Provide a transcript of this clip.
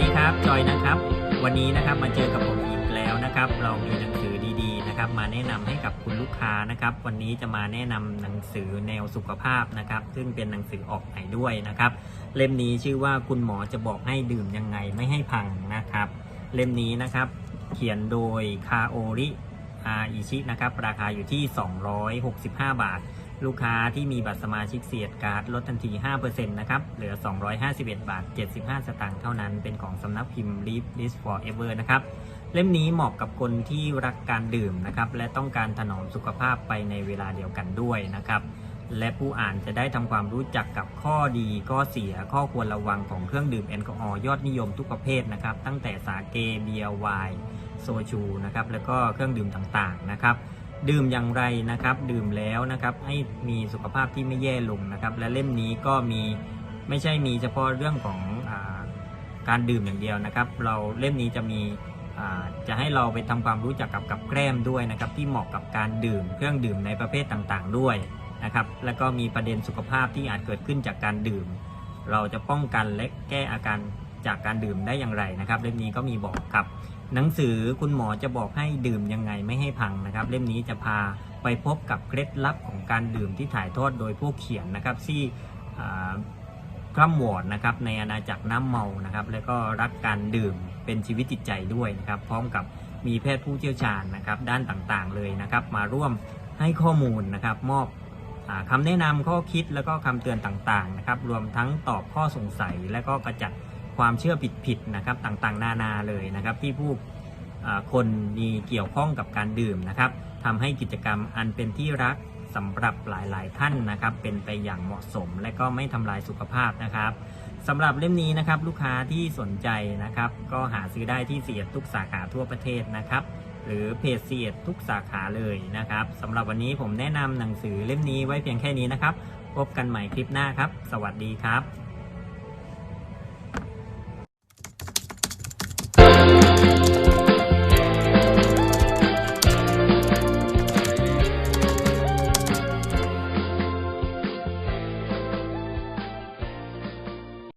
ดีครับจอยนะครับ วันนี้นะครับมาเจอกับผมอีกแล้วนะครับเรามีหนังสือดีๆนะครับ มาแนะนำให้กับคุณลูกค้านะครับ วันนี้จะมาแนะนำหนังสือแนวสุขภาพนะครับ ซึ่งเป็นหนังสือออกใหม่ด้วยนะครับ เล่มนี้ชื่อว่าคุณหมอจะบอกให้ดื่มยังไงไม่ให้พังนะครับ เล่มนี้นะครับ เขียนโดยคาโอริอาอิชินะครับราคาอยู่ที่ 265 บาท ลูกค้าที่มีบัตรสมาชิกเสียดการ์ดลดทันที 5%นะครับ เหลือ 251 บาท 75 สตางค์เท่านั้น เป็นของสำนักพิมพ์ Live This Forever นะครับ เล่มนี้เหมาะกับคนที่รักการดื่มนะครับ และต้องการถนอมสุขภาพไปในเวลาเดียวกันด้วยนะครับ และผู้อ่านจะได้ทำความรู้จักกับข้อดี ข้อเสีย ข้อควรระวังของเครื่องดื่มแอลกอฮอล์ยอดนิยมทุกประเภทนะครับ ตั้งแต่สาเก เบียร์ ไวน์ โซชู นะครับ แล้วก็เครื่องดื่มต่างๆ นะครับ ดื่มอย่างไรนะครับ ดื่มแล้วนะครับให้มีสุขภาพที่ไม่แย่ลงนะครับ และเล่มนี้ก็มีไม่ใช่มีเฉพาะเรื่องของอการดื่มอย่างเดียวนะครับ เราเล่มนี้จะมีจะให้เราไปทำความรู้จักกับกับแกล้มด้วยนะครับ ที่เหมาะกับการดื่มเครื่องดื่มในประเภทต่างๆด้วยนะครับ แล้วก็มีประเด็นสุขภาพที่อาจเกิดขึ้นจากการดื่ม เราจะป้องกันและแก้อาการจากการดื่มได้อย่างไรนะครับ เล่มนี้ก็มีบอกครับ หนังสือคุณหมอจะบอกให้ดื่มยังไงไม่ให้พังนะครับ เล่มนี้จะพาไปพบกับเคล็ดลับของการดื่มที่ถ่ายทอดโดยผู้เขียนนะครับที่คร่ำวอดนะครับในอาณาจักรน้ำเมานะครับ แล้วก็รักการดื่มเป็นชีวิตจิตใจด้วยนะครับ พร้อมกับมีแพทย์ผู้เชี่ยวชาญนะครับ ด้านต่างๆเลยนะครับ มาร่วมให้ข้อมูลนะครับ มอบอาคำแนะนำข้อคิดแล้วก็คำเตือนต่างๆนะครับ รวมทั้งตอบข้อสงสัยและก็กระจัด ความเชื่อผิดๆนะครับต่างๆ นานาเลยนะครับ ที่ผู้คนมีเกี่ยวข้องกับการดื่มนะครับทำให้กิจกรรมอันเป็นที่รักสำหรับหลายๆท่านนะครับ เป็นไปอย่างเหมาะสม และก็ไม่ทำลายสุขภาพนะครับสำหรับเล่มนี้นะครับลูกค้าที่สนใจนะครับ ก็หาซื้อได้ที่เสียทุกสาขาทั่วประเทศนะครับ หรือเพจเสียทุกสาขาเลยนะครับสำหรับวันนี้ผมแนะนำหนังสือเล่มนี้ไว้เพียงแค่นี้นะครับ พบกันใหม่คลิปหน้าครับ สวัสดีครับ